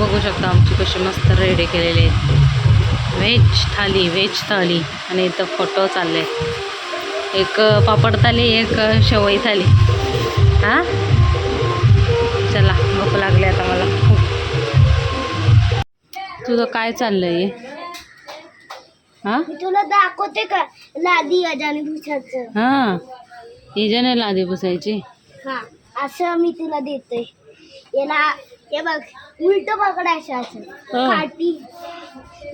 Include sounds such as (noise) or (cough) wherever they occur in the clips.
बघू शकता आमची कशी मस्त रेडी केलेली आहे व्हेज थाली व्हेज थाली. आणि इथं फोटो चालले. एक पापड थाली एक शेवई थाली. हां? चला भूक लागली आता मला. खूप तुझं काय चाललंय? हां? तुला दाखवते का? लादी अजानी भुसाचं हां. हिजे नाही लादी पुसायची. हा असं मी तुला देतोय याला हे बघ उलट पकडायचं असं हा. काठी.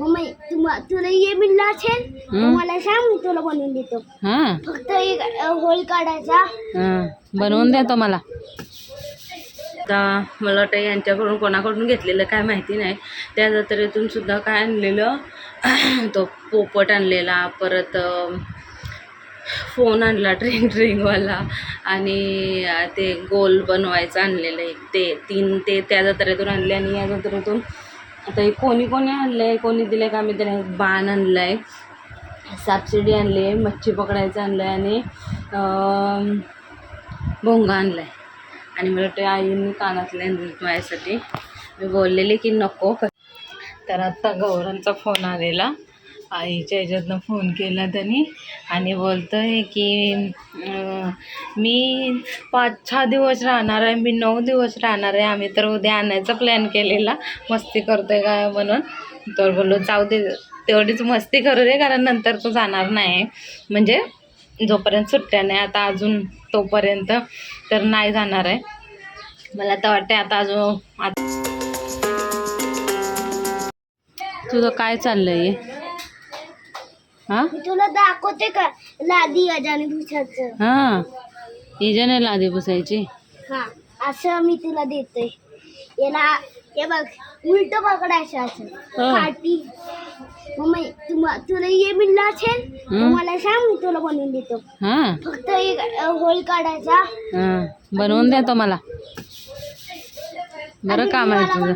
मग मी- तुम- तुला हे मिळलं असेल तर. मला सांग मी तुला बनवून देतो. हां. फक्त एक होल काढायचा. हां. बनवून द्या तो मला. आता मला वाटतं यांच्याकडून कोणाकडून घेतलेलं काय माहिती नाही. त्या जत्रेतून सुद्धा काय आणलेलं तो पोपट आणलेला परत अं, फोन आणला ट्रिंग ट्रिंगवाला आणि ते गोल बनवायचं आणलेलं आहे ते तीन ते त्या जत्रेतून आणले आणि या जत्रेतून आता हे कोणी कोणी आणलं आहे कोणी दिलं आहे का मी त्याला एक बाण आणलं आहे सापशिडी आणली आहे मच्छी पकडायचं आणलं आहे आणि भोंगा आणला आहे आणि मला वाटतं आईंनी कानातले आणले माझ्यासाठी. मी बोललेले की नको. तर आत्ता गौरांचा फोन आलेला. आईच्या ह्याच्यातनं फोन केला त्यांनी आणि बोलतो आहे की मी पाच सहा दिवस राहणार आहे मी नऊ दिवस राहणार आहे आम्ही तर उद्या आणायचा प्लॅन केलेला. मस्ती करतोय काय म्हणून? तर बोललो जाऊ दे तेवढीच मस्ती करू दे कारण नंतर तो जाणार नाही. म्हणजे जोपर्यंत सुट्ट्या नाही आता अजून तोपर्यंत तर नाही जाणार आहे. मला तर वाटते आता अजून तुझं काय चाललं आहे हां? मी तुला दाखवते का? लादी अजानी भुसाचं हां. हिजे नाही लादी पुसायची. हा असं मी तुला देतोय याला हे बघ उलट पकडायचं असं. काठी. मग मी- तुम- तुला हे मिळलं असेल. मला सांग मी तुला बनवून देतो. हां. फक्त एक होल काढायचा. हां. बनवून द्या तो मला. बरं काम आहे तुझं.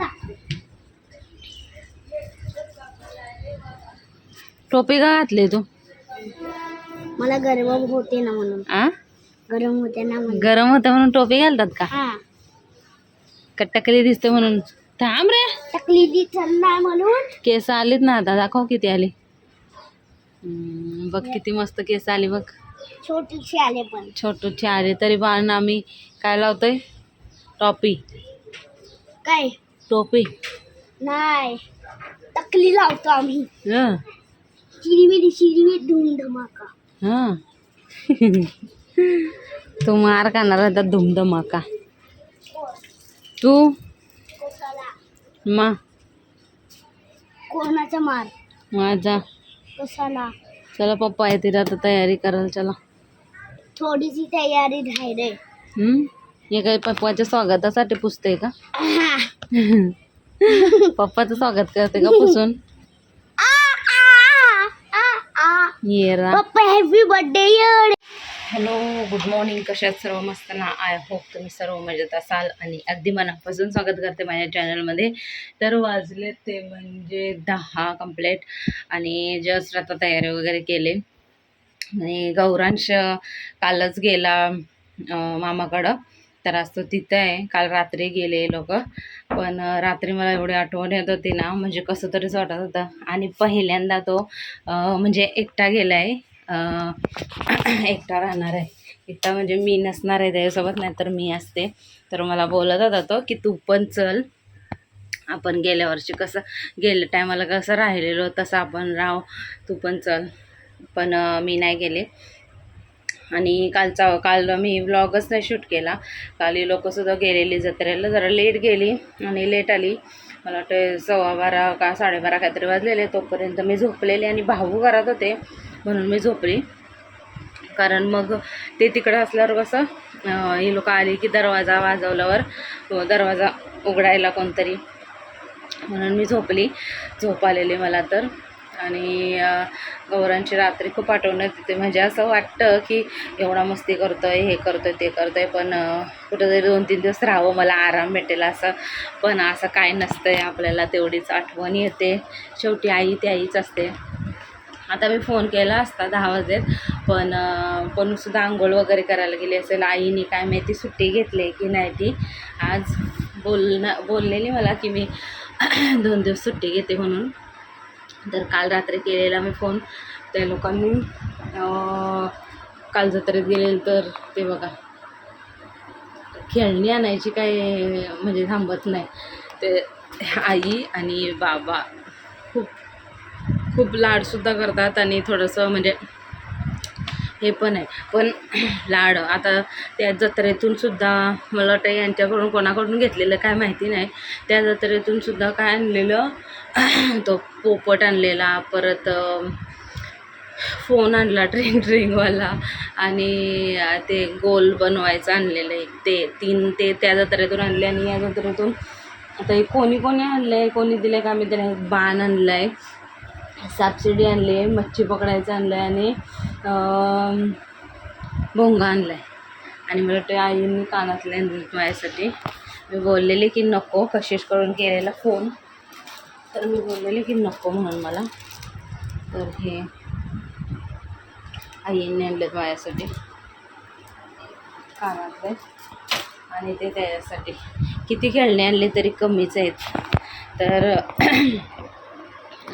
टोपी का घातली तू? मला गरम होते ना म्हणून. आ? गरम होते ना म्हणून. गरम होतं म्हणून टोपी घालतात का? हा. का टकली दिसते म्हणून? थांब रे. तकलिदी चाललाय म्हणून. केस आलीत ना आता. दाखव किती आली. हम्म, बघ किती मस्त केस आली बघ. छोटीशी आले पण. छोटूची आली. तरी बाण आम्ही काय लावतोय? टॉपी. काय? टोपी. नाही. तकली लावतो आम्ही. हं. चिरीमिरी चिरीमिरी धूम धमाका. हं. (laughs) तू मार खाणार आता धुमधमाका तू? मा. कोणाचा मार? माझा. कशाला? चला पप्पा येतील आता तयारी करायला चला. थोडीशी तयारी राहिली हं? हे काही पप्पाच्या स्वागतासाठी पुसते का? (laughs) पप्पाचं स्वागत करते का पुसून? (laughs) ये रा पप्पा happy birthday hello good morning कशात सर्व? मस्त ना? आय होप तुम्ही सर्व मजेत असाल आणि अगदी मनापासून स्वागत करते माझ्या चॅनलमध्ये तर वाजले ते म्हणजे दहा कंप्लेट आणि जस्ट आता तयारी वगैरे केली. आणि गौरांश कालच गेला मामाकडं. तर आज तो तिथं आहे. काल रात्री गेले लोक. पण रात्री मला एवढी आठवण येत होती ना म्हणजे कसं तरीच वाटत होतं. आणि पहिल्यांदा तो म्हणजे एकटा गेला आहे (clears throat) एकटा राहणार आहे. एकटा म्हणजे मी नसणार आहे त्याच्यासोबत नाहीतर मी असते. तर मला बोलत होता तो की तू पण चल. आपण गेल्या वर्षी कसं गेल्या टायमाला कसं राहिलेलो तसं आपण राहू. तू पण चल. पण मी नाही गेले. आणि कालचा काल मी व्लॉगच नाही शूट केला. काल ही लोकंसुद्धा गेलेली जत्रेला. जरा लेट गेली आणि लेट आली. मला वाटतं सव्वा बारा का साडेबारा काहीतरी वाजलेले तोपर्यंत मी झोपलेले आणि भाऊ घरात होते म्हणून मी झोपली. कारण मग ते तिकडं असल्यावर कसं ही लोकं आली की दरवाजा वाजवल्यावर दरवाजा उघडायला कोणतरी. म्हणून मी झोपली. झोप आलेली मला तर. आणि गौरांची रात्री खूप आठवण येते. म्हणजे असं वाटतं की एवढा मस्ती करतोय हे करतोय ते करतोय पण कुठंतरी दोन तीन दिवस राहावं मला आराम भेटेल असं. पण असं काय नसतंय आपल्याला तेवढीच आठवण येते. शेवटी आई ती आईच असते. आता मी फोन केला असता दहा वाजेत पण पण सुद्धा आंघोळ वगैरे करायला गेली असेल. आईने काय माहिती सुट्टी घेतली की नाही ती. आज बोलणं बोललेली मला की मी (clears throat) दोन दिवस सुट्टी घेते म्हणून. तर काल रात्री केलेला मी फोन. त्या लोकांनी काल जत्रेत गेलेलं तर ते बघा खेळणी आणायची काय म्हणजे थांबत नाही. ते आई आणि बाबा खूप खूप लाडसुद्धा करतात आणि थोडंसं म्हणजे हे पण आहे. पण (clears throat) लाड आता त्या जत्रेतून सुद्धा मला वाटतं यांच्याकडून कोणाकडून घेतलेलं काय माहिती नाही. त्या जत्रेतून सुद्धा काय आणलेलं? (clears throat) तो पोपट आणलेला परत फोन आणला ट्रिंग ट्रिंगवाला आणि ते गोल बनवायचं आणलेलं आहे ते तीन ते त्या जत्रेतून आणले आणि या जत्रेतून आता हे कोणी कोणी आणलं आहे कोणी दिलं आहे का? मी त्याने बाण आणलं आहे सापशिडी आणली आहे मच्छी पकडायचं आणलं आहे आणि भोंगा आणला आहे आणि मला ते आईने कानातले आणले माझ्यासाठी मी बोललेले की नको कशिश करून केलेला फोन तर मी बोललेले की नको म्हणून मला. तर हे आईने आणलेत माझ्यासाठी कानातले. आणि ते त्याच्यासाठी किती खेळणे आणले तरी कमीच आहेत. तर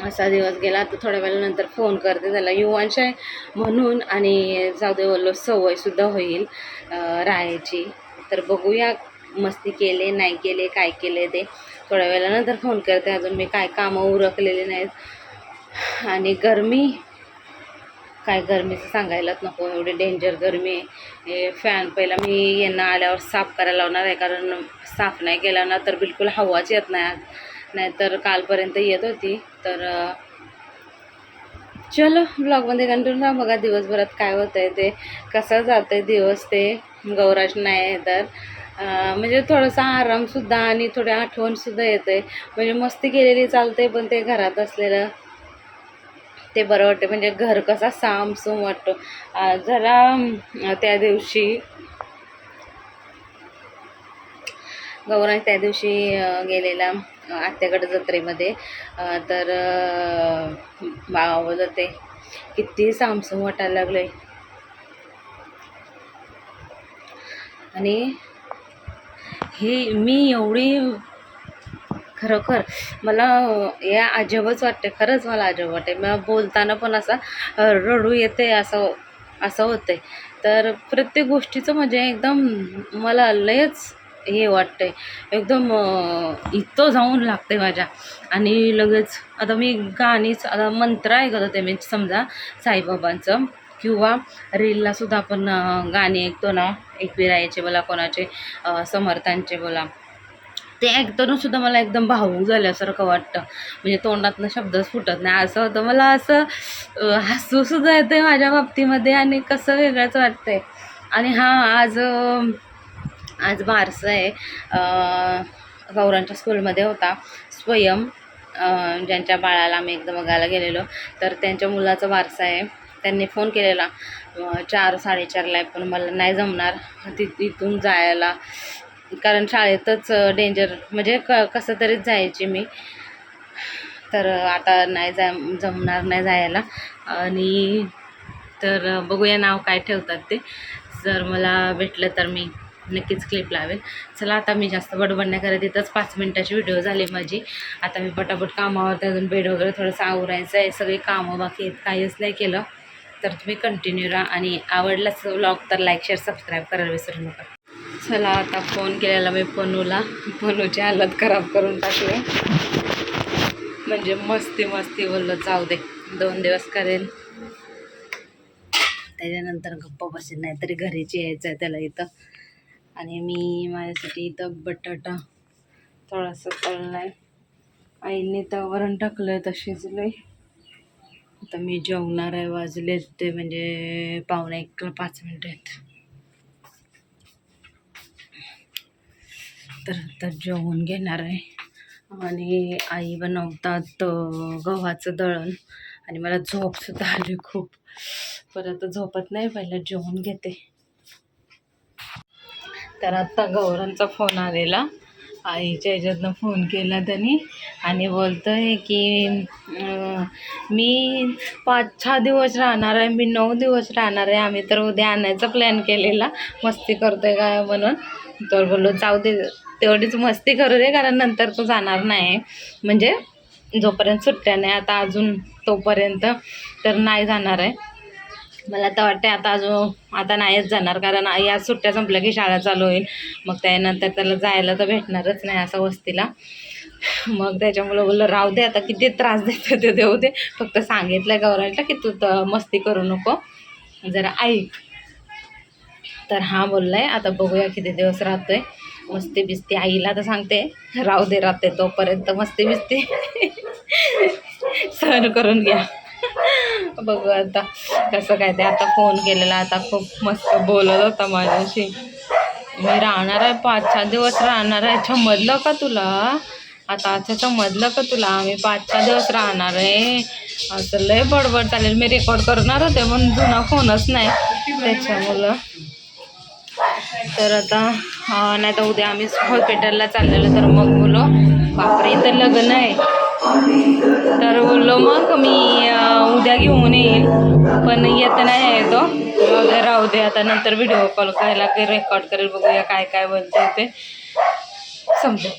असा दिवस गेला आता थोड्या वेळानंतर फोन करते त्याला युवांश आहे म्हणून आणि जाऊ दे बोललो सवयसुद्धा होईल राहायची. तर बघूया मस्ती केले नाही केले काय केले ते. थोड्या वेळानंतर फोन करते अजून मी काय कामं उरकलेले नाहीत. आणि गरमी काय गरमीचं सांगायलाच नको एवढी डेंजर गरमी आहे. फॅन पहिला मी यांना आल्यावर साफ करायला लावणार आहे कारण साफ नाही केला ना तर बिलकुल हवाच येत नाही आज. नाहीतर कालपर्यंत येत होती. तर चलो ब्लॉगमध्ये कंटिन्यू राहा बघा दिवसभरात काय होतं आहे ते कसं जातं आहे दिवस ते गौराश नाही आहे तर. म्हणजे थोडासा आरामसुद्धा आणि थोडी आठवणसुद्धा येतं. आहे म्हणजे मस्ती केलेली चालते पण ते घरात असलेलं ते बरं वाटतं म्हणजे घर कसा सामसूम वाटतो. जरा त्या दिवशी गौरांश त्या दिवशी गेलेला आत्याकडं जत्रेमध्ये. तर बावलं ते किती सामसूम वाटायला लागले आणि ही मी एवढी खरोखर मला या अजबच वाटते खरंच मला अजब वाटते मला बोलताना पण असा रडू येते असं असं होते तर प्रत्येक गोष्टीचं म्हणजे एकदम मला लयच हे वाटतंय. एकदम इतकं इथं जाऊन लागते माझ्या. आणि लगेच आता मी गाणीच आता मंत्र ऐकत होते मी समजा साईबाबांचं. किंवा रीलला सुद्धा आपण गाणी ऐकतो ना एकविरायाचे बोला कोणाचे समर्थांचे बोला. ते ऐकताना सुद्धा मला एकदम भावूक झाल्यासारखं वाटतं. म्हणजे तोंडातनं शब्दच फुटत नाही. असं होतं मला असं हसूसुद्धा येतं माझ्या बाबतीमध्ये आणि कसं वेगळंच वाटतंय. आणि हां आज आज बारसं आहे. गौरांच्या स्कूलमध्ये होता. स्वयं ज्यांच्या बाळाला आम्ही एकदा बघायला गेलेलो तर त्यांच्या मुलाचा वारसा आहे. त्यांनी फोन केलेला चार साडेचारला आहे पण मला नाही जमणार. ति तिथून जायला. कारण शाळेतच डेंजर म्हणजे क कसं तरीच जायची मी. तर आता नाही जा जमणार नाही जायला. आणि तर बघूया नाव काय ठेवतात ते. जर मला भेटलं तर मी नक्कीच क्लिप लावेल. चला आता मी जास्त बडबड नाही करत. इथंच पाच मिनटाची व्हिडिओ झाली माझी. आता मी पटापट कामावर अजून बेड वगैरे थोडंसं आवरायचं आहे सगळी कामं बाकी आहेत काहीच नाही केलं. तर तुम्ही कंटिन्यू राहा आणि आवडलाच व्लॉग तर लाईक शेअर सबस्क्राईब करायला विसरू नका. चला आता फोन केलेला मी पनूला. पनूची हालत खराब करून टाकले. म्हणजे मस्ती मस्ती बोललं जाऊ दे. दोन दिवस करेल त्याच्यानंतर गप्प बसेल नाही तरी घरीच यायचं आहे त्याला इथं. आणि मी माझ्यासाठी इथं बटाटा थोडासा तळला आहे आईने तर वरण टाकलं तर शिजलं आहे आता मी जेवणार आहे वाजले ते म्हणजे पावणे एक पाच मिनटं आहेत. तर आता जेवून घेणार आहे. आणि आई बनवतात गव्हाचं दळण. आणि मला झोपसुद्धा आली खूप. परत झोपत नाही पहिलं जेवून घेते. तर आत्ता गौरांचा फोन आलेला. आईच्या ह्याच्यातनं फोन केला त्यांनी आणि बोलतोय की मी पाच सहा दिवस राहणार आहे मी नऊ दिवस राहणार आहे. आम्ही तर उद्या आणायचा प्लॅन केलेला. मस्ती करतोय काय म्हणून? तर बोललो जाऊ दे तेवढीच मस्ती करू दे कारण नंतर तो जाणार नाही. म्हणजे जोपर्यंत सुट्ट्या नाही आता अजून तोपर्यंत तर नाही जाणार आहे. मला तर वाटते आता अजून आता नाहीच जाणार कारण या सुट्ट्या संपल्या की शाळा चालू होईल. मग त्यानंतर त्याला जायला तर भेटणारच नाही असं वस्तीला. मग त्याच्यामुळं बोललं राहू दे आता किती त्रास देतो ते देऊ दे. फक्त सांगितलं गौरांना की तू तर मस्ती करू नको. जरा ऐक. तर हा बोललाय आता बघूया किती दिवस राहतोय. मस्ती बिस्ती आईला तर सांगते राहू दे राहते तोपर्यंत मस्ती बिस्ती. (laughs) सहन करून घ्या. बघू आता कसं काय ते आता फोन केलेला आता खूप मस्त बोलत होता माझ्याशी. मी राहणार आहे पाच सहा दिवस राहणार आहे. याच्यामधलं का तुला? आता असं का तुला? आम्ही पाच सहा दिवस राहणार आहे. असं लय बडबड चालेल. मी रेकॉर्ड करणार होते पण जुना फोनच नाही. त्याच्यामुळं. तर आता नाही तर उद्या आम्ही हॉस्पिटलला चाललेलो तर मग बोलो. बापरे इथं लग्न आहे. तर बोललो मग मी उद्या घेऊन येईल. पण येत नाही येतो उद्या राहू दे आता नंतर व्हिडिओ कॉल करायला रेकॉर्ड करेल बघूया काय काय बोलते ते. समजा